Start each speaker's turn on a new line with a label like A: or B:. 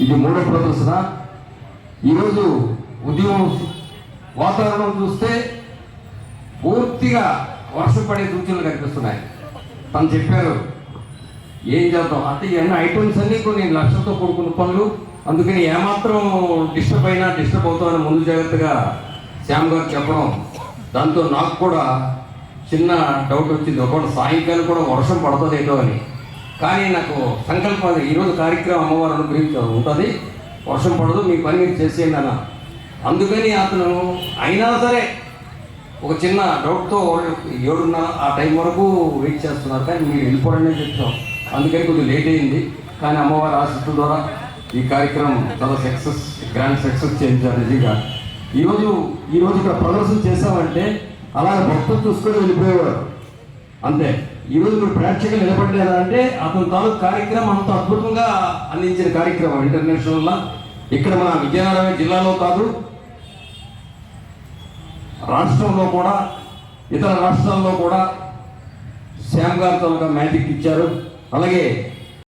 A: ఇది మూడో ప్రదర్శన. ఈరోజు ఉద్యమం వాతావరణం చూస్తే పూర్తిగా వర్షం పడే సూచనలు కనిపిస్తున్నాయి. తను చెప్పారు ఏం చేద్దాం? అంటే ఇవన్నీ ఐటమ్స్ అన్నీ కొన్ని లక్షలతో కూడుకున్న పనులు. అందుకని ఏమాత్రం డిస్టర్బ్ అయినా డిస్టర్బ్ అవుతామని ముందు జాగ్రత్తగా శ్యామ్ గారు చెప్పడం. దాంతో నాకు కూడా చిన్న డౌట్ వచ్చింది. ఒకవేళ సాయంకాలం కూడా వర్షం పడుతుందేటో అని. కానీ నాకు సంకల్పం ఈరోజు కార్యక్రమం అమ్మవారు అనుగ్రహించారు ఉంటుంది. వర్షం పడదు మీ పని మీరు చేసేయండి అన్న. అందుకని అతను అయినా సరే ఒక చిన్న డౌట్తో ఏడున్నర ఆ టైం వరకు వెయిట్ చేస్తున్నారు కానీ మీరు వెళ్ళిపోవడమే చెప్తాం. అందుకని కొద్దిగా లేట్ అయింది. కానీ అమ్మవారి ఆశిస్తుల ద్వారా ఈ కార్యక్రమం చాలా సక్సెస్ గ్రాండ్ సక్సెస్ చేయించారు నిజంగా. ఈరోజు ఈరోజు ఇక్కడ ప్రదర్శన చేసామంటే అలా భక్తులు చూసుకొని వెళ్ళిపోయేవారు. అంతే. ఈరోజు మీరు ప్రేక్షకులు నిలబడ్డారా అంటే అతని తాలూకు కార్యక్రమం అంత అద్భుతంగా అందించిన కార్యక్రమం ఇంటర్నేషనల్లా. ఇక్కడ మన విజయనగరం జిల్లాలో కాదు రాష్ట్రంలో కూడా ఇతర రాష్ట్రాల్లో కూడా శ్యామ్ గారు తాలూకా మ్యాజిక్ ఇచ్చారు. అలాగే